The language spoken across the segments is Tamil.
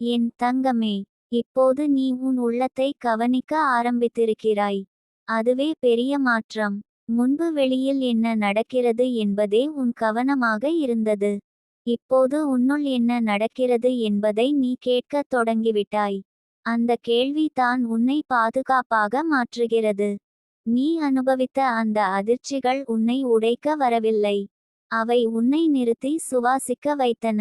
என் தங்கமே இப்போது நீ உன் உள்ளத்தை கவனிக்க ஆரம்பித்திருக்கிறாய். அதுவே பெரிய மாற்றம். முன்பு வெளியில் என்ன நடக்கிறது என்பதே உன் கவனமாக இருந்தது. இப்போது உன்னுள் என்ன நடக்கிறது என்பதை நீ கேட்கத் தொடங்கிவிட்டாய். அந்த கேள்வி தான் உன்னை பாதுகாப்பாக மாற்றுகிறது. நீ அனுபவித்த அந்த அதிர்ச்சிகள் உன்னை உடைக்க வரவில்லை. அவை உன்னை நிறுத்தி சுவாசிக்க வைத்தன.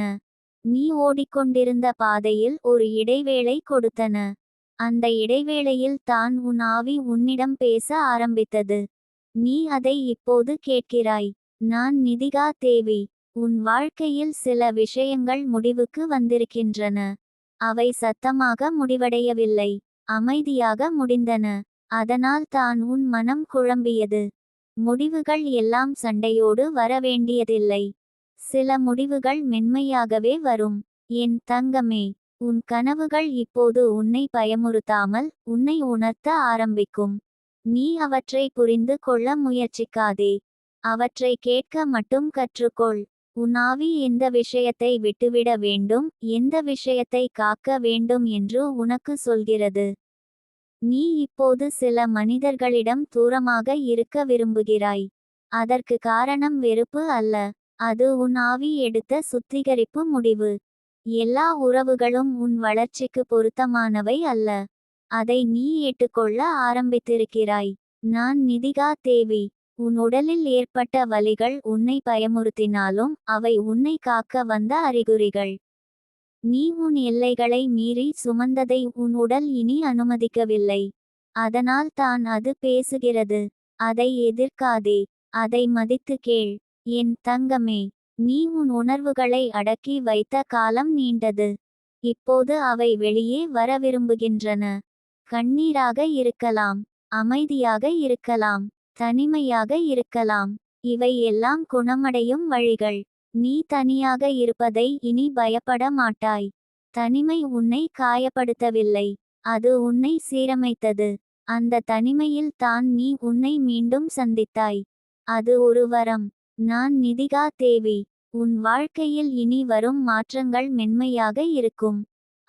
நீ ஓடிக்கொண்டிருந்த பாதையில் ஒரு இடைவேளை கொடுத்தன. அந்த இடைவேளையில் தான் உன் ஆவி உன்னிடம் பேச ஆரம்பித்தது. நீ அதை இப்போது கேட்கிறாய். நான் நிதிகா தேவி. உன் வாழ்க்கையில் சில விஷயங்கள் முடிவுக்கு வந்திருக்கின்றன. அவை சத்தமாக முடிவடையவில்லை. அமைதியாக முடிந்தன. அதனால் தான் உன் மனம் குழம்பியது. முடிவுகள் எல்லாம் சண்டையோடு வர வேண்டியதில்லை சில முடிவுகள் மென்மையாகவே வரும். என் தங்கமே உன் கனவுகள் இப்போது உன்னை பயமுறுத்தாமல் உன்னை உணர்த்த ஆரம்பிக்கும். நீ அவற்றை புரிந்து கொள்ள முயற்சிக்காதே. அவற்றை கேட்க மட்டும் கற்றுக்கொள். உனாவி எந்த விஷயத்தை விட்டுவிட வேண்டும் எந்த விஷயத்தை காக்க வேண்டும் என்று உனக்கு சொல்கிறது. நீ இப்போது சில மனிதர்களிடம் தூரமாக இருக்க விரும்புகிறாய். அதற்கு காரணம் வெறுப்பு அல்ல. அது உன் ஆவி எடுத்த சுத்திகரிப்பு முடிவு. எல்லா உறவுகளும் உன் வளர்ச்சிக்கு பொருத்தமானவை அல்ல. அதை நீ ஏற்றுக்கொள்ள ஆரம்பித்திருக்கிறாய். நான் நிதிகா தேவி. உன் உடலில் ஏற்பட்ட வலிகள் உன்னை பயமுறுத்தினாலும் அவை உன்னை காக்க வந்த அறிகுறிகள். நீ உன் எல்லைகளை மீறி சுமந்ததை உன் உடல் இனி அனுமதிக்கவில்லை. அதனால் தான் அது பேசுகிறது. அதை எதிர்க்காதே. அதை மதித்து கேள். என் தங்கமே நீ உன் உணர்வுகளை அடக்கி வைத்த காலம் நீண்டது. இப்போது அவை வெளியே வர விரும்புகின்றன. கண்ணீராக இருக்கலாம் அமைதியாக இருக்கலாம் தனிமையாக இருக்கலாம். இவை எல்லாம் குணமடையும் வழிகள். நீ தனியாக இருப்பதை இனி பயப்பட மாட்டாய். தனிமை உன்னை காயப்படுத்தவில்லை. அது உன்னை சீரமைத்தது. அந்த தனிமையில் தான் நீ உன்னை மீண்டும் சந்தித்தாய். அது ஒரு வரம். நான் நிதிகா தேவி. உன் வாழ்க்கையில் இனி வரும் மாற்றங்கள் மென்மையாக இருக்கும்.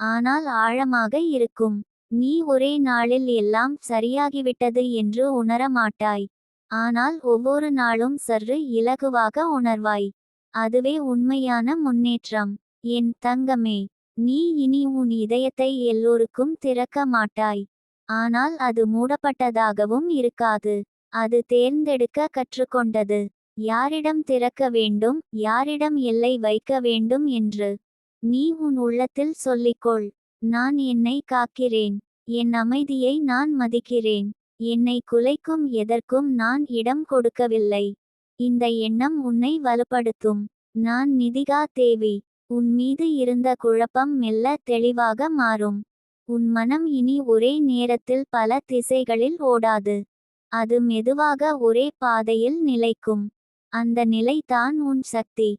ஆனால் ஆழமாக இருக்கும். நீ ஒரே நாளில் எல்லாம் சரியாகிவிட்டது என்று உணர மாட்டாய். ஆனால் ஒவ்வொரு நாளும் சற்று இலகுவாக உணர்வாய். அதுவே உண்மையான முன்னேற்றம். என் தங்கமே நீ இனி உன் இதயத்தை எல்லோருக்கும் திறக்க மாட்டாய். ஆனால் அது மூடப்பட்டதாகவும் இருக்காது. அது தேர்ந்தெடுக்க கற்றுக்கொண்டது. யாரிடம் திறக்க வேண்டும் யாரிடம் எல்லை வைக்க வேண்டும் என்று. நீ உன் உள்ளத்தில் சொல்லிக்கொள். நான் என்னை காக்கிறேன். என் அமைதியை நான் மதிக்கிறேன். என்னை குலைக்கும் எதற்கும் நான் இடம் கொடுக்கவில்லை. இந்த எண்ணம் உன்னை வலுப்படுத்தும். நான் நிதிகா தேவி. உன் மீது இருந்த குழப்பம் மெல்ல தெளிவாக மாறும். உன் மனம் இனி ஒரே நேரத்தில் பல திசைகளில் ஓடாது. அது மெதுவாக ஒரே பாதையில் நிலைக்கும். அந்த நிலைதான் உன் சக்தி.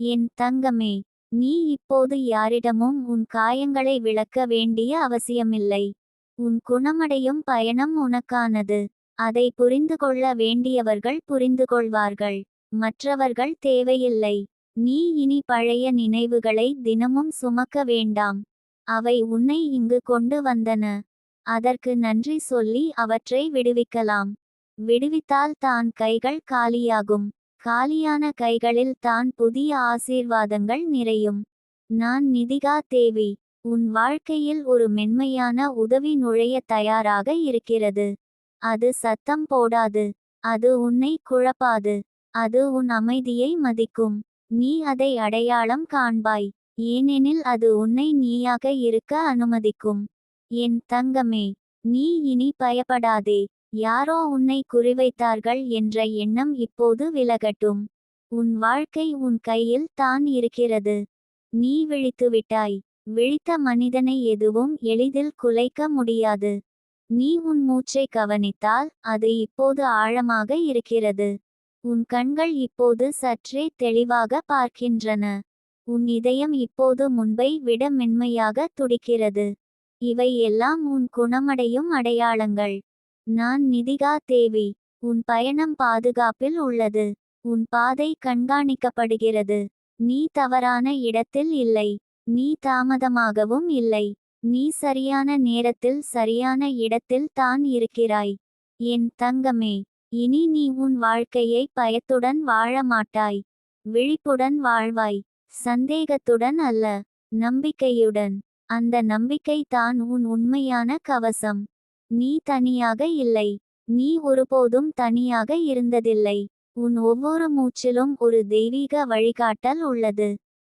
என் தங்கமே நீ இப்போது யாரிடமும் உன் காயங்களை விளக்க வேண்டிய அவசியமில்லை. உன் குணமடையும் பயணம் உனக்கானது. அதை புரிந்து கொள்ள வேண்டியவர்கள் புரிந்து கொள்வார்கள். மற்றவர்கள் தேவையில்லை. நீ இனி பழைய நினைவுகளை தினமும் சுமக்க வேண்டாம். அவை உன்னை இங்கு கொண்டு வந்தன. அதற்கு நன்றி சொல்லி அவற்றை விடுவிக்கலாம். விடுவித்தால் தான் கைகள் காலியாகும். காலியான கைகளில் தான் புதிய ஆசீர்வாதங்கள் நிறையும். நான் நிதிகா தேவி உன் வாழ்க்கையில் ஒரு மென்மையான உதவி நுழைய தயாராக இருக்கிறது. அது சத்தம் போடாது அது உன்னை குழப்பாது அது உன் அமைதியை மதிக்கும். நீ அதை அடையாளம் காண்பாய் ஏனெனில் அது உன்னை நீயாக இருக்க அனுமதிக்கும். என் தங்கமே நீ இனி பயப்படாதே. யாரோ உன்னை குறிவைத்தார்கள் என்ற எண்ணம் இப்போது விலகட்டும். உன் வாழ்க்கை உன் கையில் தான் இருக்கிறது. நீ விழித்துவிட்டாய் விழித்த மனிதனை எதுவும் எளிதில் குலைக்க முடியாது. நீ உன் மூச்சை கவனித்தால் அது இப்போது ஆழமாக இருக்கிறது. உன் கண்கள் இப்போது சற்றே தெளிவாக பார்க்கின்றன. உன் இதயம் இப்போது முன்பை விட மென்மையாக துடிக்கிறது. இவை எல்லாம் உன் குணமடையும் அடையாளங்கள். நான் நிதிகா தேவி. உன் பயணம் பாதுகாப்பில் உள்ளது. உன் பாதை கண்காணிக்கப்படுகிறது. நீ தவறான இடத்தில் இல்லை. நீ தாமதமாகவும் இல்லை. நீ சரியான நேரத்தில் சரியான இடத்தில் தான் இருக்கிறாய். என் தங்கமே இனி நீ உன் வாழ்க்கையை பயத்துடன் வாழ மாட்டாய். விழிப்புடன் வாழ்வாய். சந்தேகத்துடன் அல்ல. நம்பிக்கையுடன். அந்த நம்பிக்கை தான் உன் உண்மையான கவசம். நீ தனியாக இல்லை. நீ ஒருபோதும் தனியாக இருந்ததில்லை. உன் ஒவ்வொரு மூச்சிலும் ஒரு தெய்வீக வழிகாட்டல் உள்ளது.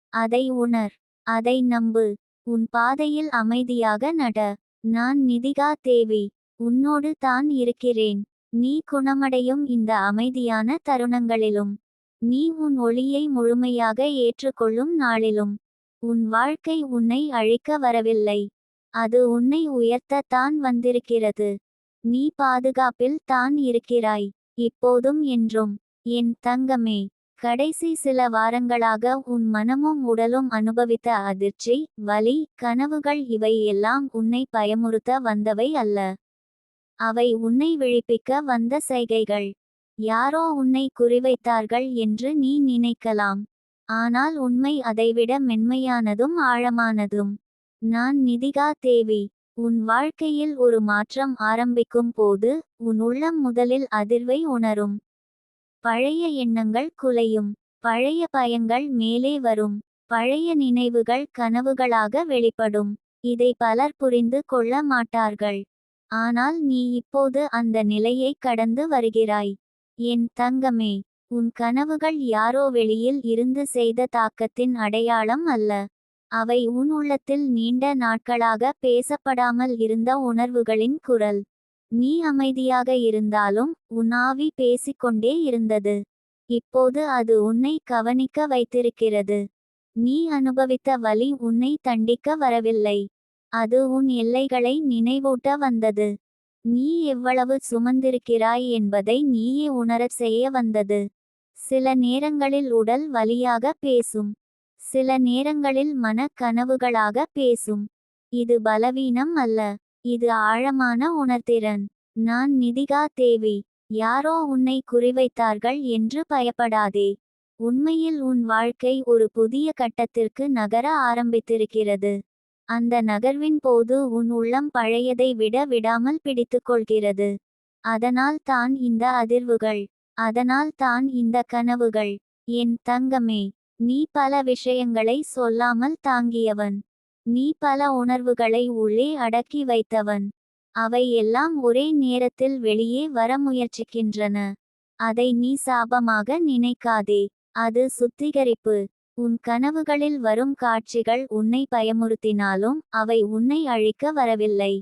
அதை உணர். அதை நம்பு. உன் பாதையில் அமைதியாக நட. நான் நிதிகா தேவி. உன்னோடு தான் இருக்கிறேன். நீ குணமடையும் இந்த அமைதியான தருணங்களிலும். நீ உன் ஒளியை முழுமையாக ஏற்றுக்கொள்ளும் நாளிலும். உன் வாழ்க்கை உன்னை அழிக்க வரவில்லை. அது உன்னை உயர்த்த தான் வந்திருக்கிறது. நீ பாதுகாப்பில் தான் இருக்கிறாய். இப்போதும் என்றும் என் தங்கமே கடைசி சில வாரங்களாக உன் மனமும் உடலும் அனுபவித்த அதிர்ச்சி வலி கனவுகள் இவை எல்லாம் உன்னை பயமுறுத்த வந்தவை அல்ல. அவை உன்னை விழிப்பிக்க வந்த செய்கைகள் யாரோ உன்னை குறிவைத்தார்கள் என்று நீ நினைக்கலாம். ஆனால் உண்மை அதைவிட மென்மையானதும் ஆழமானதும். நான் நிதிகா தேவி. உன் வாழ்க்கையில் ஒரு மாற்றம் ஆரம்பிக்கும் போது உன் உள்ளம் முதலில் அதிர்வை உணரும். பழைய எண்ணங்கள் குலையும். பழைய பயங்கள் மேலே வரும். பழைய நினைவுகள் கனவுகளாக வெளிப்படும். இதை பலர் புரிந்து கொள்ள மாட்டார்கள். ஆனால் நீ இப்போது அந்த நிலையை கடந்து வருகிறாய். என் தங்கமே உன் கனவுகள் யாரோ வெளியில் இருந்து செய்த தாக்கத்தின் அடையாளம் அல்ல. அவை உன் உள்ளத்தில் நீண்ட நாட்களாக பேசப்படாமல் இருந்த உணர்வுகளின் குரல். நீ அமைதியாக இருந்தாலும் உனாவி பேசிக்கொண்டே இருந்தது. இப்போது அது உன்னை கவனிக்க வைத்திருக்கிறது. நீ அனுபவித்த வலி உன்னை தண்டிக்க வரவில்லை. அது உன் எல்லைகளை நினைவூட்ட வந்தது. நீ எவ்வளவு சுமந்திருக்கிறாய் என்பதை நீயே உணரச் செய்ய வந்தது. சில நேரங்களில் உடல் வலியாக பேசும். சில நேரங்களில் மன கனவுகளாக பேசும். இது பலவீனம் அல்ல. இது ஆழமான உணர்திறன். நான் நிதிகா தேவி. யாரோ உன்னை குறிவைத்தார்கள் என்று பயப்படாதே. உண்மையில் உன் வாழ்க்கை ஒரு புதிய கட்டத்திற்கு நகர ஆரம்பித்திருக்கிறது. அந்த நகர்வின் போது உன் உள்ளம் பழையதை விட விடாமல் பிடித்துக்கொள்கிறது. அதனால் தான் இந்த அதிர்வுகள். அதனால் தான் இந்த கனவுகள். என் தங்கமே. நீ பல விஷயங்களை சொல்லாமல் தாங்கியவன். நீ பல உணர்வுகளை உள்ளே அடக்கி வைத்தவன். அவை எல்லாம் ஒரே நேரத்தில் வெளியே வர முயற்சிக்கின்றன. அதை நீ சாபமாக நினைக்காதே. அது சுத்திகரிப்பு. உன் கனவுகளில் வரும் காட்சிகள் உன்னை பயமுறுத்தினாலும் அவை உன்னை அழிக்க வரவில்லை.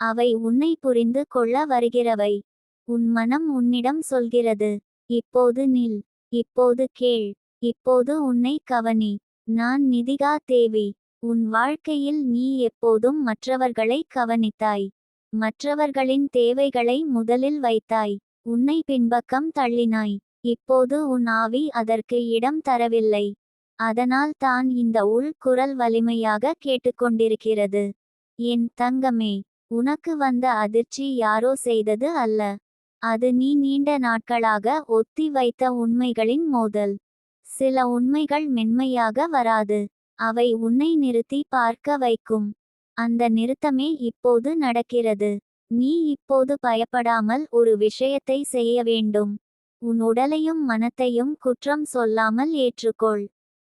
அவை உன்னை புரிந்து கொள்ள வருகிறவை. உன் மனம் உன்னிடம் சொல்கிறது. இப்போது நில். இப்போது கேள். இப்போது உன்னை கவனி. நான் நிதிகா தேவி. உன் வாழ்க்கையில் நீ எப்போதும் மற்றவர்களை கவனித்தாய். மற்றவர்களின் தேவைகளை முதலில் வைத்தாய். உன்னை பின்பக்கம் தள்ளினாய். இப்போது உன் ஆவி அதற்கு இடம் தரவில்லை. அதனால் தான் இந்த உள் குரல் வலிமையாக கேட்டுக்கொண்டிருக்கிறது. என் தங்கமே உனக்கு வந்த அதிர்ச்சி யாரோ செய்தது அல்ல. அது நீ நீண்ட நாட்களாக ஒத்தி வைத்த உண்மைகளின் மோதல். சில உண்மைகள் மென்மையாக வராது. அவை உன்னை நிறுத்தி பார்க்க வைக்கும். அந்த நிறுத்தமே இப்போது நடக்கிறது. நீ இப்போது பயப்படாமல் ஒரு விஷயத்தை செய்ய வேண்டும். உன் உடலையும் மனத்தையும் குற்றம் சொல்லாமல் ஏற்றுக்கொள்.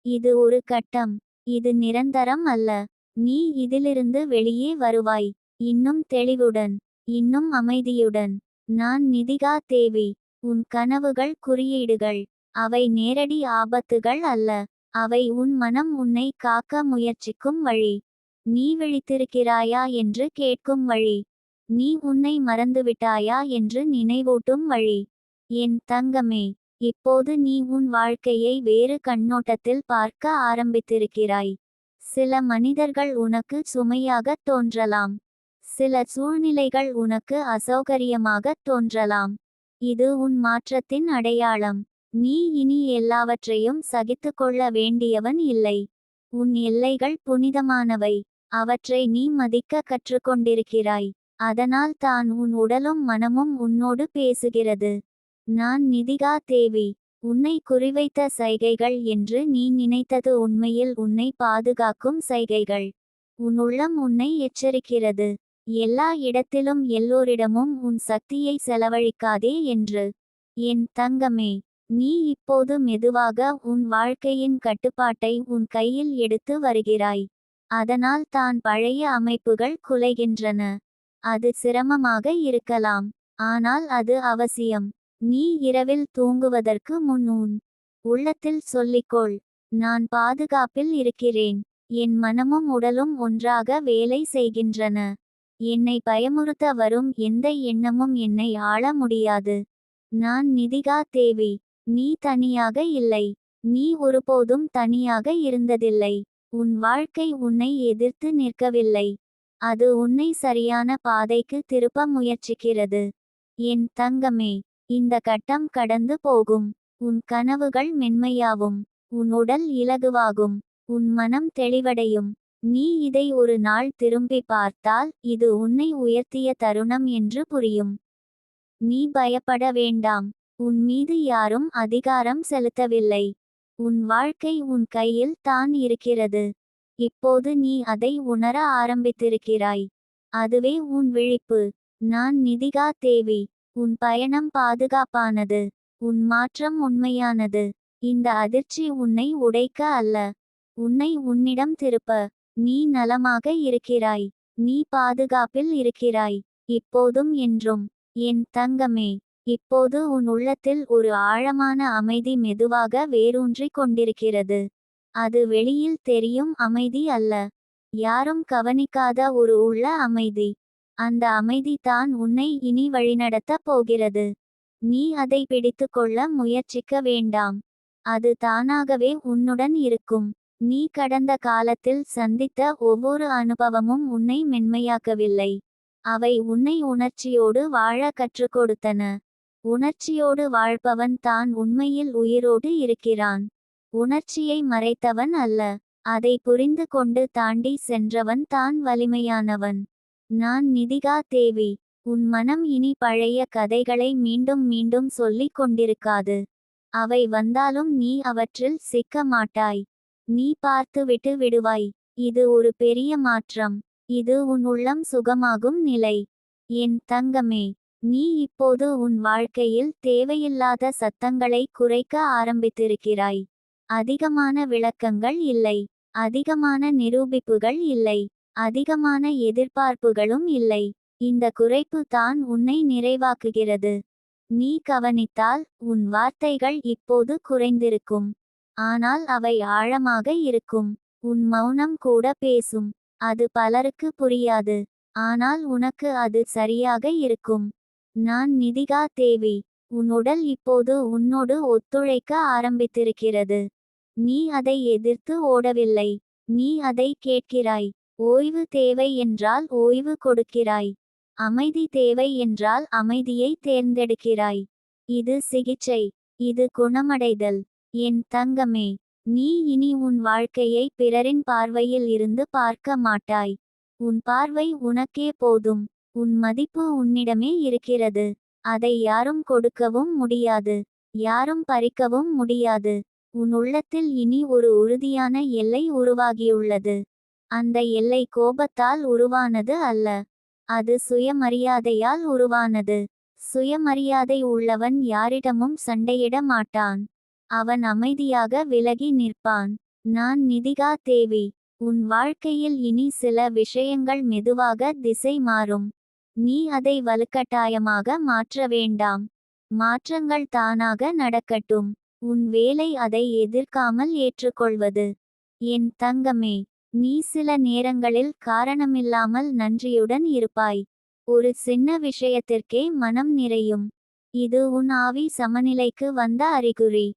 இது ஒரு கட்டம். இது நிரந்தரம் அல்ல. நீ இதிலிருந்து வெளியே வருவாய். இன்னும் தெளிவுடன். இன்னும் அமைதியுடன். நான் நிதிகா தேவி. உன் கனவுகள் குறியீடுகள். அவை நேரடி ஆபத்துகள் அல்ல. அவை உன் மனம் உன்னை காக்க முயற்சிக்கும் வழி. நீ விழித்திருக்கிறாயா என்று கேட்கும் வழி. நீ உன்னை மறந்துவிட்டாயா என்று நினைவூட்டும் வழி. என் தங்கமே இப்போது நீ உன் வாழ்க்கையை வேறு கண்ணோட்டத்தில் பார்க்க ஆரம்பித்திருக்கிறாய். சில மனிதர்கள் உனக்கு சுமையாகத் தோன்றலாம். சில சூழ்நிலைகள் உனக்கு அசௌகரியமாகத் தோன்றலாம். இது உன் மாற்றத்தின் அடையாளம். நீ இனி எல்லாவற்றையும் சகித்துக்கொள்ள வேண்டியவன் இல்லை. உன் எல்லைகள் புனிதமானவை. அவற்றை நீ மதிக்க கற்றுக்கொண்டிருக்கிறாய். அதனால் தான் உன் உடலும் மனமும் உன்னோடு பேசுகிறது. நான் நிதிகா தேவி உன்னை குறிவைத்த சைகைகள் என்று நீ நினைத்தது உண்மையில் உன்னை பாதுகாக்கும் சைகைகள். உன் உள்ளம் உன்னை எச்சரிக்கிறது. எல்லா இடத்திலும் எல்லோரிடமும் உன் சக்தியை செலவழிக்காதே என்று. என் தங்கமே நீ இப்போது மெதுவாக உன் வாழ்க்கையின் கட்டுப்பாட்டை உன் கையில் எடுத்து வருகிறாய். அதனால் தான் பழைய அமைப்புகள் குலைகின்றன. அது சிரமமாக இருக்கலாம். ஆனால் அது அவசியம். நீ இரவில் தூங்குவதற்கு முன் உன் உள்ளத்தில் சொல்லிக்கொள். நான் பாதுகாப்பில் இருக்கிறேன். என் மனமும் உடலும் ஒன்றாக வேலை செய்கின்றன. என்னை பயமுறுத்த வரும் எந்த எண்ணமும் என்னை ஆள முடியாது. நான் நிதிகா தேவி. நீ தனியாக இல்லை. நீ ஒருபோதும் தனியாக இருந்ததில்லை. உன் வாழ்க்கை உன்னை எதிர்த்து நிற்கவில்லை. அது உன்னை சரியான பாதைக்கு திருப்ப முயற்சிக்கிறது. என் தங்கமே இந்த கட்டம் கடந்து போகும். உன் கனவுகள் மென்மையாவும் உன் உடல் இலகுவாகும். உன் மனம் தெளிவடையும். நீ இதை ஒரு நாள் திரும்பி பார்த்தால் இது உன்னை உயர்த்திய தருணம் என்று புரியும். நீ பயப்பட வேண்டாம். உன் மீது யாரும் அதிகாரம் செலுத்தவில்லை. உன் வாழ்க்கை உன் கையில் தான் இருக்கிறது. இப்போது நீ அதை உணர ஆரம்பித்திருக்கிறாய். அதுவே உன் விழிப்பு. நான் நிதிகா தேவி. உன் பயணம் பாதுகாப்பானது. உன் மாற்றம் உண்மையானது. இந்த அதிர்ச்சி உன்னை உடைக்க அல்ல. உன்னை உன்னிடம் திருப்ப. நீ நலமாக இருக்கிறாய். நீ பாதுகாப்பில் இருக்கிறாய். இப்போதும் என்றும். என் தங்கமே. இப்போது உன் உள்ளத்தில் ஒரு ஆழமான அமைதி மெதுவாக வேரூன்றிக் கொண்டிருக்கிறது. அது வெளியில் தெரியும் அமைதி அல்ல. யாரும் கவனிக்காத ஒரு உள்ள அமைதி. அந்த அமைதி தான் உன்னை இனி வழிநடத்தப் போகிறது. நீ அதை பிடித்துக்கொள்ள முயற்சிக்க வேண்டாம். அது தானாகவே உன்னுடன் இருக்கும். நீ கடந்த காலத்தில் சந்தித்த ஒவ்வொரு அனுபவமும் உன்னை மென்மையாக்கவில்லை. அவை உன்னை உணர்ச்சியோடு வாழ கற்றுக் கொடுத்தன. உணர்ச்சியோடு வாழ்பவன் தான் உண்மையில் உயிரோடு இருக்கிறான். உணர்ச்சியை மறைத்தவன் அல்ல. அதை புரிந்து கொண்டு தாண்டி சென்றவன் தான் வலிமையானவன். நான் நிதிகா தேவி. உன் மனம் இனி பழைய கதைகளை மீண்டும் மீண்டும் சொல்லிக் கொண்டிருக்காது. அவை வந்தாலும் நீ அவற்றில் சிக்க மாட்டாய். நீ பார்த்துவிட்டு விடுவாய். இது ஒரு பெரிய மாற்றம். இது உன் உள்ளம் சுகமாகும் நிலை. என் தங்கமே. நீ இப்போது உன் வாழ்க்கையில் தேவையில்லாத சத்தங்களை குறைக்க ஆரம்பித்திருக்கிறாய். அதிகமான விளக்கங்கள் இல்லை. அதிகமான நிரூபிப்புகள் இல்லை. அதிகமான எதிர்பார்ப்புகளும் இல்லை. இந்த குறைப்பு தான் உன்னை நிறைவாக்குகிறது. நீ கவனித்தால் உன் வார்த்தைகள் இப்போது குறைந்திருக்கும். ஆனால் அவை ஆழமாக இருக்கும். உன் மௌனம் கூட பேசும். அது பலருக்கு புரியாது. ஆனால் உனக்கு அது சரியாக இருக்கும். நான் நிதிகா தேவி. உன் உடல் இப்போது உன்னோடு ஒத்துழைக்க ஆரம்பித்திருக்கிறது. நீ அதை எதிர்த்து ஓடவில்லை. நீ அதை கேட்கிறாய். ஓய்வு தேவை என்றால் ஓய்வு கொடுக்கிறாய். அமைதி தேவை என்றால் அமைதியை தேர்ந்தெடுக்கிறாய். இது சிகிச்சை. இது குணமடைதல். என் தங்கமே நீ இனி உன் வாழ்க்கையை பிறரின் பார்வையில் இருந்து பார்க்க மாட்டாய். உன் பார்வை உனக்கே போதும். உன் மதிப்பு உன்னிடமே இருக்கிறது. அதை யாரும் கொடுக்கவும் முடியாது. யாரும் பறிக்கவும் முடியாது. உன் உள்ளத்தில் இனி ஒரு உறுதியான எல்லை உருவாகியுள்ளது. அந்த எல்லை கோபத்தால் உருவானது அல்ல. அது சுயமரியாதையால் உருவானது. சுயமரியாதை உள்ளவன் யாரிடமும் சண்டையிட மாட்டான். அவன் அமைதியாக விலகி நிற்பான். நான் நிதிகா தேவி. உன் வாழ்க்கையில் இனி சில விஷயங்கள் மெதுவாக திசை மாறும். நீ அதை வலுக்கட்டாயமாக மாற்ற வேண்டாம். மாற்றங்கள் தானாக நடக்கட்டும். உன் வேலை அதை எதிர்க்காமல் ஏற்றுக்கொள்வது. என் தங்கமே நீ சில நேரங்களில் காரணமில்லாமல் நன்றியுடன் இருப்பாய். ஒரு சின்ன விஷயத்திற்கே மனம் நிறையும். இது உன் ஆவி சமநிலைக்கு வந்த அறிகுறி.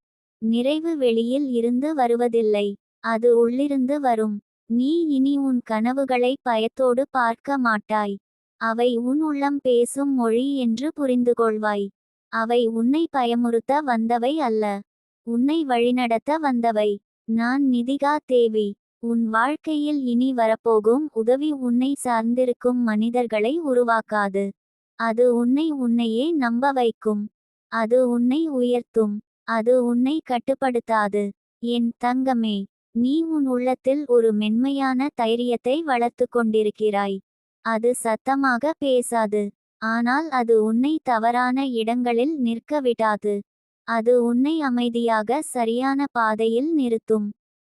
நிறைவு வெளியில் இருந்து வருவதில்லை. அது உள்ளிருந்து வரும். நீ இனி உன் கனவுகளை பயத்தோடு பார்க்க மாட்டாய். அவை உன் உள்ளம் பேசும் மொழி என்று புரிந்து கொள்வாய் அவை உன்னை பயமுறுத்த வந்தவை அல்ல. உன்னை வழிநடத்த வந்தவை. நான் நிதிகா தேவி. உன் வாழ்க்கையில் இனி வரப்போகும் உதவி உன்னை சார்ந்திருக்கும் மனிதர்களை உருவாக்காது. அது உன்னை உன்னையே நம்ப வைக்கும். அது உன்னை உயர்த்தும். அது உன்னை கட்டுப்படுத்தாது. என் தங்கமே நீ உன் உள்ளத்தில் ஒரு மென்மையான தைரியத்தை வளர்த்து கொண்டிருக்கிறாய். அது சத்தமாக பேசாது. ஆனால் அது உன்னை தவறான இடங்களில் நிற்க விடாது. அது உன்னை அமைதியாக சரியான பாதையில் நிறுத்தும்.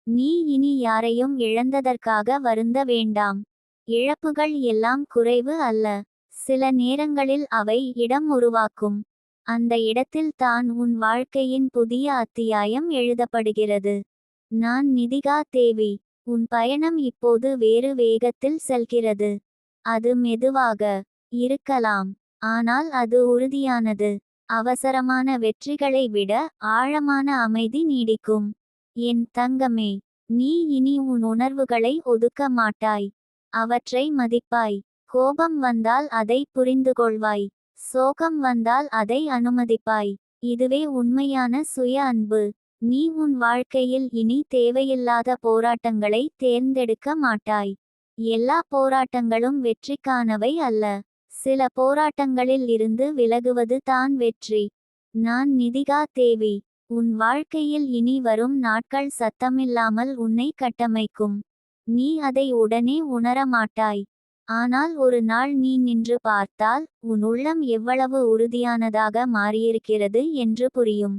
நீ இனி யாரையும் இழந்ததற்காக வருந்த வேண்டாம். இழப்புகள் எல்லாம் குறைவு அல்ல. சில நேரங்களில் அவை இடம் உருவாக்கும். அந்த இடத்தில் தான் உன் வாழ்க்கையின் புதிய அத்தியாயம் எழுதப்படுகிறது. நான் நிதிகா தேவி. உன் பயணம் இப்போது வேறு வேகத்தில் செல்கிறது. அது மெதுவாக இருக்கலாம். ஆனால் அது உறுதியானது. அவசரமான வெற்றிகளை விட ஆழமான அமைதி நீடிக்கும். என் தங்கமே நீ இனி உன் உணர்வுகளை ஒதுக்க மாட்டாய். அவற்றை மதிப்பாய். கோபம் வந்தால் அதை புரிந்து கொள்வாய் சோகம் வந்தால் அதை அனுமதிப்பாய். இதுவே உண்மையான சுய அன்பு. நீ உன் வாழ்க்கையில் இனி தேவையில்லாத போராட்டங்களை தேர்ந்தெடுக்க மாட்டாய். எல்லா போராட்டங்களும் வெற்றிக்கானவை அல்ல. சில போராட்டங்களில் இருந்து விலகுவது தான் வெற்றி. நான் நிதிகா தேவி உன் வாழ்க்கையில் இனி வரும் நாட்கள் சத்தமில்லாமல் உன்னை கட்டமைக்கும். நீ அதை உடனே உணர மாட்டாய் ஆனால் ஒரு நாள் நீ நின்று பார்த்தால் உன் உள்ளம் எவ்வளவு உறுதியானதாக மாறியிருக்கிறது என்று புரியும்.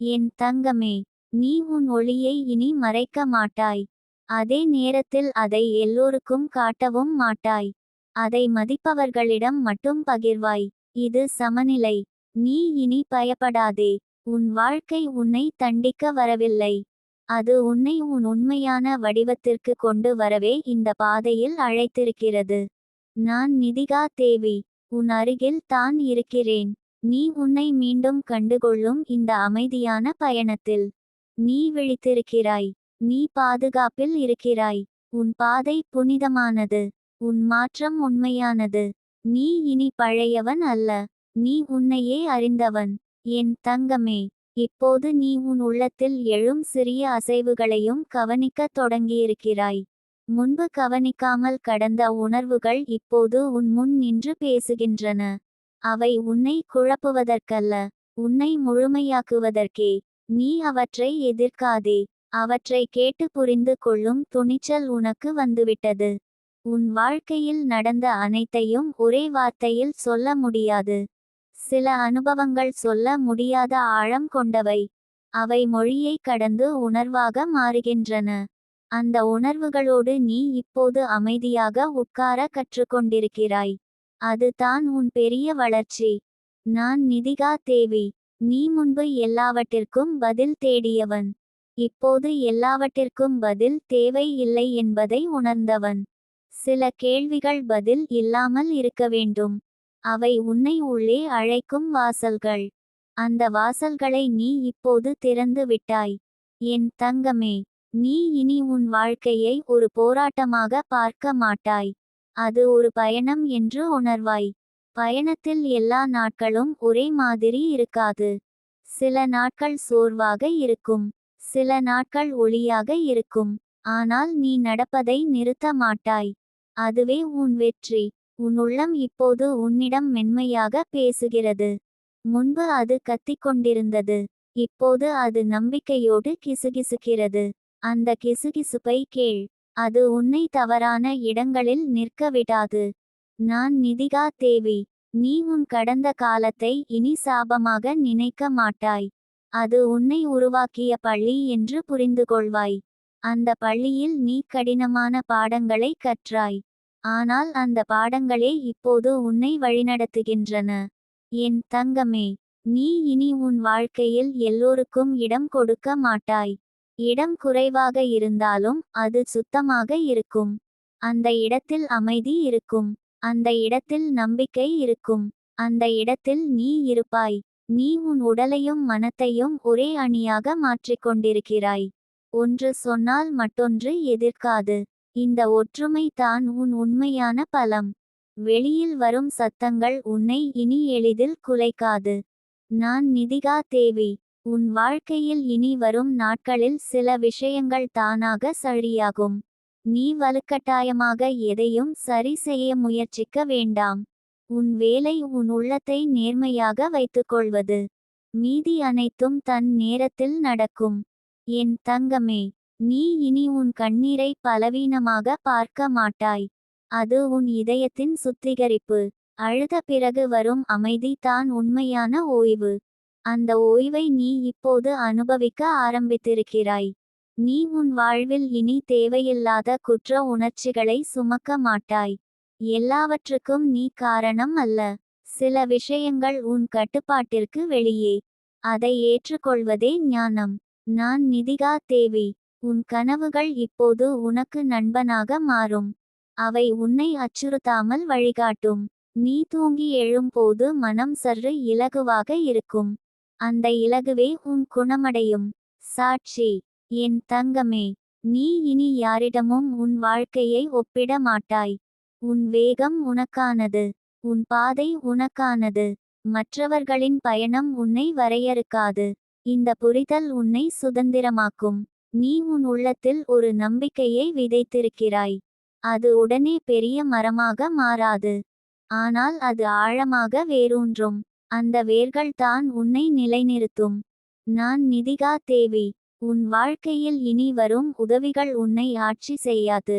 என் தங்கமே நீ உன் ஒளியை இனி மறைக்க மாட்டாய். அதே நேரத்தில் அதை எல்லோருக்கும் காட்டவும் மாட்டாய். அதை மதிப்பவர்களிடம் மட்டும் பகிர்வாய். இது சமநிலை. நீ இனி பயப்படாதே. உன் வாழ்க்கை உன்னை தண்டிக்க வரவில்லை. அது உன்னை உன் உண்மையான வடிவத்திற்கு கொண்டு வரவே இந்த பாதையில் அழைத்திருக்கிறது. நான் நிதிகா தேவி. உன் அருகில் தான் இருக்கிறேன். நீ உன்னை மீண்டும் கண்டுகொள்ளும் இந்த அமைதியான பயணத்தில். நீ விழித்திருக்கிறாய். நீ பாதுகாப்பில் இருக்கிறாய். உன் பாதை புனிதமானது. உன் மாற்றம் உண்மையானது. நீ இனி பழையவன் அல்ல. நீ உன்னையே அறிந்தவன். என் தங்கமே இப்போது நீ உன் உள்ளத்தில் எழும் சிறிய அசைவுகளையும் கவனிக்கத் தொடங்கியிருக்கிறாய். முன்பு கவனிக்காமல் கடந்த உணர்வுகள் இப்போது உன் முன் நின்று பேசுகின்றன. அவை உன்னை குழப்புவதற்கல்ல. உன்னை முழுமையாக்குவதற்கே. நீ அவற்றை எதிர்க்காதே. அவற்றை கேட்டு புரிந்து கொள்ளும் துணிச்சல் உனக்கு வந்துவிட்டது. உன் வாழ்க்கையில் நடந்த அனைத்தையும் ஒரே வார்த்தையில் சொல்ல முடியாது. சில அனுபவங்கள் சொல்ல முடியாத ஆழம் கொண்டவை. அவை மொழியை கடந்து உணர்வாக மாறுகின்றன. அந்த உணர்வுகளோடு நீ இப்போது அமைதியாக உட்கார கற்றுக்கொண்டிருக்கிறாய். அது தான் உன் பெரிய வளர்ச்சி. நான் நிதிகா தேவி. நீ முன்பு எல்லாவற்றிற்கும் பதில் தேடியவன். இப்போது எல்லாவற்றிற்கும் பதில் தேவை இல்லை என்பதை உணர்ந்தவன். சில கேள்விகள் பதில் இல்லாமல் இருக்க வேண்டும். அவை உன்னை உள்ளே அழைக்கும் வாசல்கள். அந்த வாசல்களை நீ இப்போது திறந்து விட்டாய். என் தங்கமே நீ இனி உன் வாழ்க்கையை ஒரு போராட்டமாக பார்க்க மாட்டாய். அது ஒரு பயணம் என்று உணர்வாய். பயணத்தில் எல்லா நாட்களும் ஒரே மாதிரி இருக்காது. சில நாட்கள் சோர்வாக இருக்கும். சில நாட்கள் ஒளியாக இருக்கும். ஆனால் நீ நடப்பதை நிறுத்த மாட்டாய். அதுவே உன் வெற்றி. உன் உள்ளம் இப்போது உன்னிடம் மென்மையாக பேசுகிறது. முன்பு அது கத்திக்கொண்டிருந்தது. இப்போது அது நம்பிக்கையோடு கிசுகிசுக்கிறது. அந்த கிசுகிசுப்பை கேள். அது உன்னை தவறான இடங்களில் நிற்க விடாது. நான் நிதிகா தேவி. நீ உன் கடந்த காலத்தை இனி சாபமாக நினைக்க மாட்டாய். அது உன்னை உருவாக்கிய பள்ளி என்று புரிந்து கொள்வாய் அந்த பள்ளியில் நீ கடினமான பாடங்களை கற்றாய். ஆனால் அந்த பாடங்களே இப்போது உன்னை வழிநடத்துகின்றன. என் தங்கமே நீ இனி உன் வாழ்க்கையில் எல்லோருக்கும் இடம் கொடுக்க மாட்டாய். இடம் குறைவாக இருந்தாலும் அது சுத்தமாக இருக்கும். அந்த இடத்தில் அமைதி இருக்கும். அந்த இடத்தில் நம்பிக்கை இருக்கும். அந்த இடத்தில் நீ இருப்பாய். நீ உன் உடலையும் மனத்தையும் ஒரே அணியாக மாற்றிக்கொண்டிருக்கிறாய். ஒன்று சொன்னால் மற்றொன்று எதிர்க்காது. இந்த ஒற்றுமை தான் உன் உண்மையான பலம். வெளியில் வரும் சத்தங்கள் உன்னை இனி எளிதில் குலைக்காது. நான் நிதிகா தேவி. உன் வாழ்க்கையில் இனி வரும் நாட்களில் சில விஷயங்கள் தானாக சரியாகும். நீ வலுக்கட்டாயமாக எதையும் சரி செய்ய முயற்சிக்க வேண்டாம். உன் வேலை உன் உள்ளத்தை நேர்மையாக வைத்துக்கொள்வது. மீதி அனைத்தும் தன் நேரத்தில் நடக்கும். என் தங்கமே நீ இனி உன் கண்ணீரை பலவீனமாக பார்க்க மாட்டாய். அது உன் இதயத்தின் சுத்திகரிப்பு. அழுத பிறகு வரும் அமைதி தான் உண்மையான ஓய்வு. அந்த ஓய்வை நீ இப்போது அனுபவிக்க ஆரம்பித்திருக்கிறாய். நீ உன் வாழ்வில் இனி தேவையில்லாத குற்ற உணர்ச்சிகளை சுமக்க மாட்டாய். எல்லாவற்றுக்கும் நீ காரணம் அல்ல. சில விஷயங்கள் உன் கட்டுப்பாட்டிற்கு வெளியே. அதை ஏற்றுக்கொள்வதே ஞானம். நான் நிதிகா தேவி. உன் கனவுகள் இப்போது உனக்கு நண்பனாக மாறும். அவை உன்னை அச்சுறுத்தாமல் வழிகாட்டும். நீ தூங்கி எழும்போது மனம் சற்று இலகுவாக இருக்கும். அந்த இலகுவே உன் குணமடையும். சாட்சி. என் தங்கமே. நீ இனி யாரிடமும் உன் வாழ்க்கையை ஒப்பிட மாட்டாய். உன் வேகம் உனக்கானது உன் பாதை உனக்கானது மற்றவர்களின் பயணம் உன்னை வரையறுக்காது. இந்த புரிதல் உன்னை சுதந்திரமாக்கும். நீ உன் உள்ளத்தில் ஒரு நம்பிக்கையை விதைத்திருக்கிறாய். அது உடனே பெரிய மரமாக மாறாது. ஆனால் அது ஆழமாக வேரூன்றும். அந்த வேர்கள் தான் உன்னை நிலைநிறுத்தும். நான் நிதிகா தேவி உன் வாழ்க்கையில் இனி வரும் உதவிகள் உன்னை ஆட்சி செய்யாது.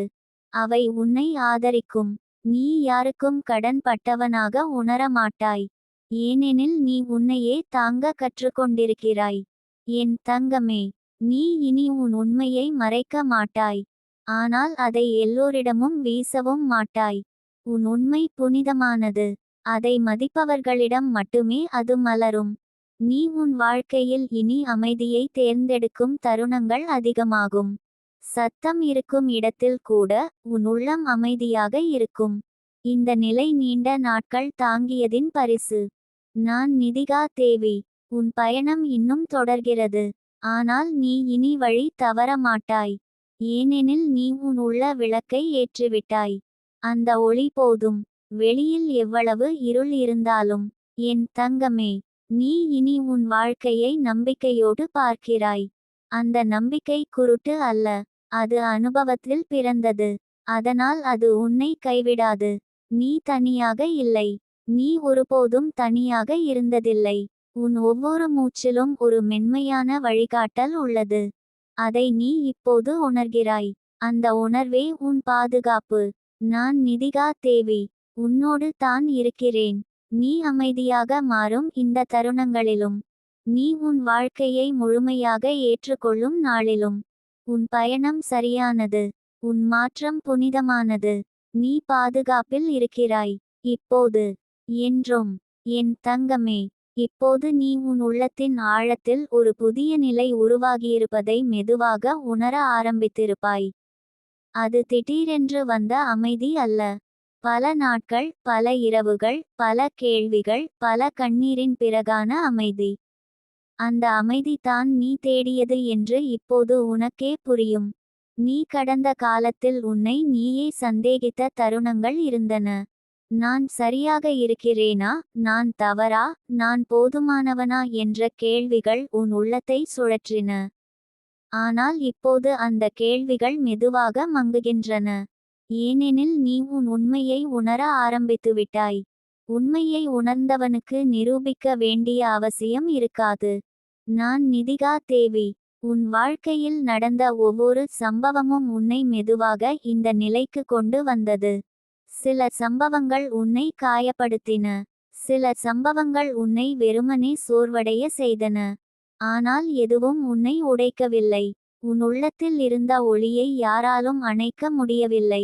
அவை உன்னை ஆதரிக்கும். நீ யாருக்கும் கடன் பட்டவனாக உணர மாட்டாய் ஏனெனில் நீ உன்னையே தாங்க கற்றுக்கொண்டிருக்கிறாய். என் தங்கமே நீ இனி உன் உண்மையை மறைக்க மாட்டாய். ஆனால் அதை எல்லோரிடமும் வீசவும் மாட்டாய். உன் உண்மை புனிதமானது. அதை மதிப்பவர்களிடம் மட்டுமே அது மலரும். நீ உன் வாழ்க்கையில் இனி அமைதியை தேர்ந்தெடுக்கும் தருணங்கள் அதிகமாகும். சத்தம் இருக்கும் இடத்தில் கூட உன் உள்ளம் அமைதியாக இருக்கும். இந்த நிலை நீண்ட நாட்கள் தாங்கியதின் பரிசு. நான் நிதிகா தேவி உன் பயணம் இன்னும் தொடர்கிறது. ஆனால் நீ இனி வழி தவற மாட்டாய். ஏனெனில் நீ உன் உள்ள விளக்கை ஏற்றுவிட்டாய். அந்த ஒளி போதும். வெளியில் எவ்வளவு இருள் இருந்தாலும் என் தங்கமே நீ இனி உன் வாழ்க்கையை நம்பிக்கையோடு பார்க்கிறாய். அந்த நம்பிக்கை குருட்டு அல்ல. அது அனுபவத்தில் பிறந்தது. அதனால் அது உன்னை கைவிடாது. நீ தனியாக இல்லை. நீ ஒருபோதும் தனியாக இருந்ததில்லை. உன் ஒவ்வொரு மூச்சிலும் ஒரு மென்மையான வழிகாட்டல் உள்ளது. அதை நீ இப்போது உணர்கிறாய். அந்த உணர்வே உன் பாதுகாப்பு. நான் நிதிகா தேவி. உன்னோடு தான் இருக்கிறேன். நீ அமைதியாக மாறும் இந்த தருணங்களிலும். நீ உன் வாழ்க்கையை முழுமையாக ஏற்றுக்கொள்ளும் நாளிலும். உன் பயணம் சரியானது. உன் மாற்றம் புனிதமானது. நீ பாதுகாப்பில் இருக்கிறாய். இப்போது என்றும் என் தங்கமே இப்போது நீ உன் உள்ளத்தின் ஆழத்தில் ஒரு புதிய நிலை உருவாகியிருப்பதை மெதுவாக உணர ஆரம்பித்திருப்பாய். அது திடீரென்று வந்த அமைதி அல்ல. பல நாட்கள் பல இரவுகள் பல கேள்விகள் பல கண்ணீரின் பிறகான அமைதி. அந்த அமைதி தான் நீ தேடியது என்று இப்போது உனக்கே புரியும். நீ கடந்த காலத்தில் உன்னை நீயே சந்தேகித்த தருணங்கள் இருந்தன. நான் சரியாக இருக்கிறேனா? நான் தவறா? நான் போதுமானவனா? என்ற கேள்விகள் உன் உள்ளத்தை சுழற்றின. ஆனால் இப்போது அந்த கேள்விகள் மெதுவாக மங்குகின்றன. ஏனெனில் நீ உன் உண்மையை உணர ஆரம்பித்துவிட்டாய் உண்மையை உணர்ந்தவனுக்கு நிரூபிக்க வேண்டிய அவசியம் இருக்காது. நான் நிதிகா தேவி. உன் வாழ்க்கையில் நடந்த ஒவ்வொரு சம்பவமும் உன்னை மெதுவாக இந்த நிலைக்கு கொண்டு வந்தது. சில சம்பவங்கள் உன்னை காயப்படுத்தின. சில சம்பவங்கள் உன்னை வெறுமனே சோர்வடைய செய்தன. ஆனால் எதுவும் உன்னை உடைக்கவில்லை. உன் உள்ளத்தில் இருந்த ஒளியை யாராலும் அணைக்க முடியவில்லை.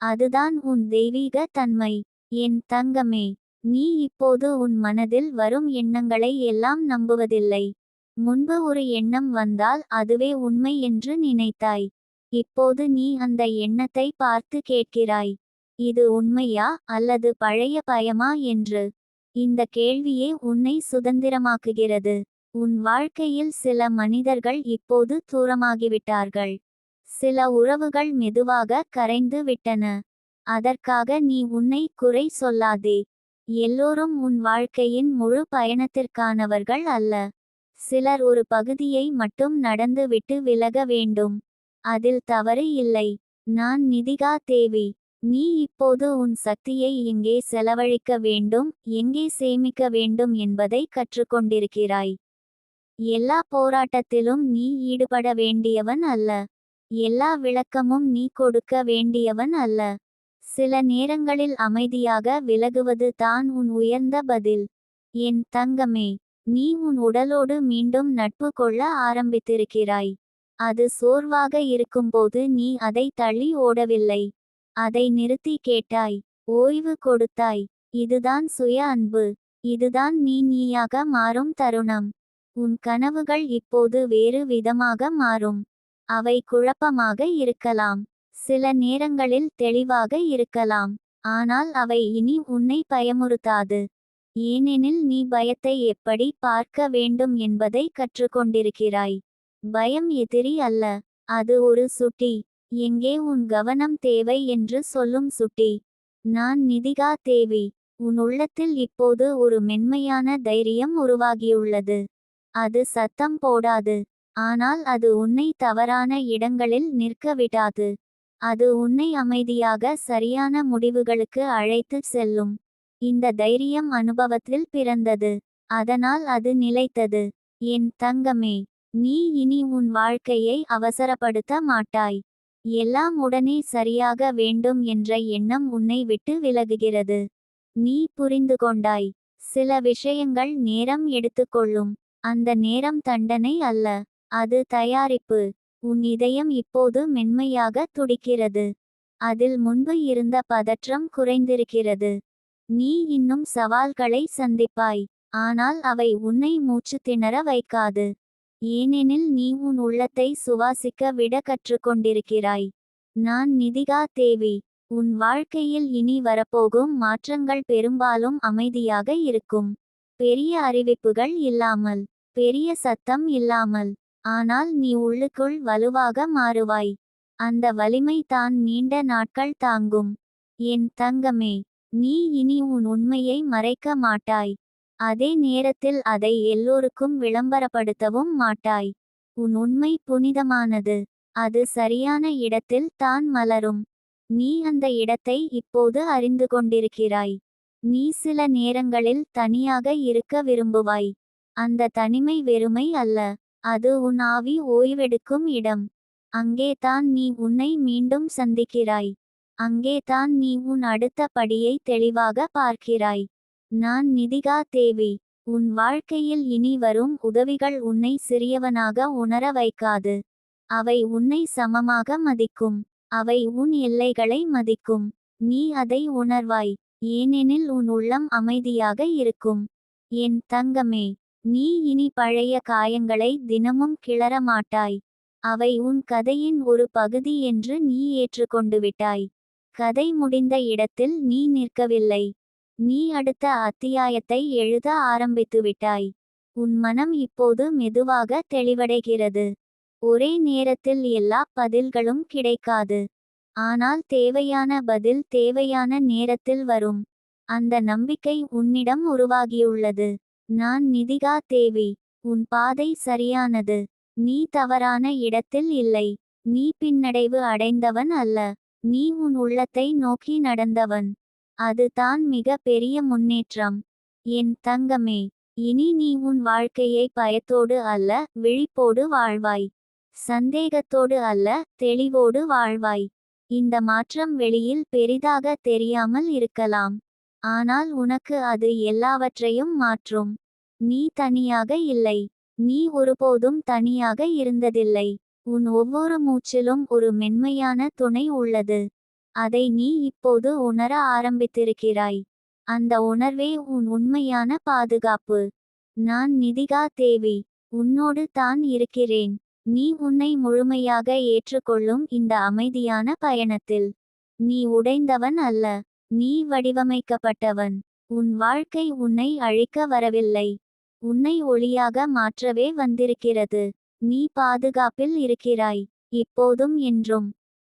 அதுதான் உன் தெய்வீக தன்மை. என் தங்கமே நீ இப்போது உன் மனதில் வரும் எண்ணங்களை எல்லாம் நம்புவதில்லை. முன்பு ஒரு எண்ணம் வந்தால் அதுவே உண்மை என்று நினைத்தாய். இப்போது நீ அந்த எண்ணத்தை பார்த்து கேட்கிறாய். இது உண்மையா அல்லது பழைய பயமா என்று? இந்த கேள்வியே உன்னை சுதந்திரமாக்குகிறது. உன் வாழ்க்கையில் சில மனிதர்கள் இப்போது தூரமாகிவிட்டார்கள். சில உறவுகள் மெதுவாக கரைந்து விட்டன. அதற்காக நீ உன்னை குறை சொல்லாதே. எல்லோரும் உன் வாழ்க்கையின் முழு பயணத்திற்கானவர்கள் அல்ல. சிலர் ஒரு பகுதியை மட்டும் நடந்துவிட்டு விலக வேண்டும். அதில் தவறு இல்லை. நான் நிதிகா தேவி. நீ இப்போது உன் சக்தியை எங்கே செலவழிக்க வேண்டும் எங்கே சேமிக்க வேண்டும் என்பதை கற்றுக்கொண்டிருக்கிறாய். எல்லா போராட்டத்திலும் நீ ஈடுபட வேண்டியவன் அல்ல. எல்லா விளக்கமும் நீ கொடுக்க வேண்டியவன் அல்ல. சில நேரங்களில் அமைதியாக விலகுவது தான் உன் உயர்ந்த பதில். என் தங்கமே நீ உன் உடலோடு மீண்டும் நட்பு கொள்ள ஆரம்பித்திருக்கிறாய். அது சோர்வாக இருக்கும்போது நீ அதை தள்ளி ஓடவில்லை. அதை நிறுத்தி கேட்டாய். ஓய்வு கொடுத்தாய். இதுதான் சுய அன்பு. இதுதான் நீ நீயாக மாறும் தருணம். உன் கனவுகள் இப்போது வேறு விதமாக மாறும். அவை குழப்பமாக இருக்கலாம். சில நேரங்களில் தெளிவாக இருக்கலாம். ஆனால் அவை இனி உன்னை பயமுறுத்தாது. ஏனெனில் நீ பயத்தை எப்படி பார்க்க வேண்டும் என்பதை கற்றுக்கொண்டிருக்கிறாய். பயம் எதிரி அல்ல அது ஒரு சுட்டி. எங்கே உன் கவனம் தேவை என்று சொல்லும் சுட்டி. நான் நிதிகா தேவி உன் உள்ளத்தில் இப்போது ஒரு மென்மையான தைரியம் உருவாகியுள்ளது. அது சத்தம் போடாது ஆனால் அது உன்னை தவறான இடங்களில் நிற்க விடாது. அது உன்னை அமைதியாக சரியான முடிவுகளுக்கு அழைத்து செல்லும். இந்த தைரியம் அனுபவத்தில் பிறந்தது. அதனால் அது நிலைத்தது. என் தங்கமே நீ இனி உன் வாழ்க்கையை அவசரப்படுத்த மாட்டாய். எல்லாம் உடனே சரியாக வேண்டும் என்ற எண்ணம் உன்னை விட்டு விலகுகிறது. நீ புரிந்து கொண்டாய். சில விஷயங்கள் நேரம் எடுத்துக்கொள்ளும். அந்த நேரம் தண்டனை அல்ல. அது தயாரிப்பு. உன் இதயம் இப்போது மென்மையாக துடிக்கிறது. அதில் முன்பு இருந்த பதற்றம் குறைந்திருக்கிறது. நீ இன்னும் சவால்களை சந்திப்பாய். ஆனால் அவை உன்னை மூச்சு திணற வைக்காது. ஏனெனில் நீ உன் உள்ளத்தை சுவாசிக்க விட கற்றுக்கொண்டிருக்கிறாய் நான் நிதிகா தேவி. உன் வாழ்க்கையில் இனி வரப்போகும் மாற்றங்கள் பெரும்பாலும் அமைதியாக இருக்கும். பெரிய அறிவிப்புகள் இல்லாமல் பெரிய சத்தம் இல்லாமல் ஆனால் நீ உள்ளுக்குள் வலுவாக மாறுவாய். அந்த வலிமை தான் நீண்ட நாட்கள் தாங்கும். என் தங்கமே நீ இனி உன் உண்மையை மறைக்க மாட்டாய். அதே நேரத்தில் அதை எல்லோருக்கும் விளம்பரப்படுத்தவும் மாட்டாய். உன் உண்மை புனிதமானது. அது சரியான இடத்தில் தான் மலரும். நீ அந்த இடத்தை இப்போது அறிந்து கொண்டிருக்கிறாய். நீ சில நேரங்களில் தனியாக இருக்க விரும்புவாய். அந்த தனிமை வெறுமை அல்ல. அது உன் ஆவி ஓய்வெடுக்கும் இடம். அங்கே தான் நீ உன்னை மீண்டும் சந்திக்கிறாய். அங்கே தான் நீ உன் அடுத்த படியை தெளிவாக பார்க்கிறாய். நான் நிதிகா தேவி. உன் வாழ்க்கையில் இனி வரும் உதவிகள் உன்னை சிறியவனாக உணர வைக்காது. அவை உன்னை சமமாக மதிக்கும். அவை உன் எல்லைகளை மதிக்கும். நீ அதை உணர்வாய். ஏனெனில் உன் உள்ளம் அமைதியாக இருக்கும். என் தங்கமே நீ இனி பழைய காயங்களை தினமும் கிளற மாட்டாய் அவை உன் கதையின் ஒரு பகுதி என்று நீ ஏற்றுக்கொண்டு விட்டாய். கதை முடிந்த இடத்தில் நீ நிற்கவில்லை. நீ அடுத்த அத்தியாயத்தை எழுத ஆரம்பித்து விட்டாய். உன் மனம் இப்போது மெதுவாக தெளிவடைகிறது. ஒரே நேரத்தில் எல்லா பதில்களும் கிடைக்காது. ஆனால் தேவையான பதில் தேவையான நேரத்தில் வரும். அந்த நம்பிக்கை உன்னிடம் உருவாகியுள்ளது. நான் நிதிகா தேவி. உன் பாதை சரியானது. நீ தவறான இடத்தில் இல்லை. நீ பின்னடைவு அடைந்தவன் அல்ல. நீ உன் உள்ளத்தை நோக்கி நடந்தவன். அதுதான் மிக பெரிய முன்னேற்றம். என் தங்கமே இனி நீ உன் வாழ்க்கையை பயத்தோடு அல்ல விழிப்போடு வாழ்வாய். சந்தேகத்தோடு அல்ல தெளிவோடு வாழ்வாய். இந்த மாற்றம் வெளியில் பெரிதாக தெரியாமல் இருக்கலாம். ஆனால் உனக்கு அது எல்லாவற்றையும் மாற்றும். நீ தனியாக இல்லை. நீ ஒருபோதும் தனியாக இருந்ததில்லை. உன் ஒவ்வொரு மூச்சிலும் ஒரு மென்மையான துணை உள்ளது. அதை நீ இப்போது உணர ஆரம்பித்திருக்கிறாய். அந்த உணர்வே உன் உண்மையான பாதுகாப்பு. நான் நிதிகா தேவி உன்னோடு தான் இருக்கிறேன். நீ உன்னை முழுமையாக ஏற்றுக்கொள்ளும் இந்த அமைதியான பயணத்தில். நீ உடைந்தவன் அல்ல. நீ வடிவமைக்கப்பட்டவன். உன் வாழ்க்கை உன்னை அழிக்க வரவில்லை. உன்னை ஒளியாக மாற்றவே வந்திருக்கிறது. நீ பாதுகாப்பில் இருக்கிறாய் இப்போதும் என்றும்.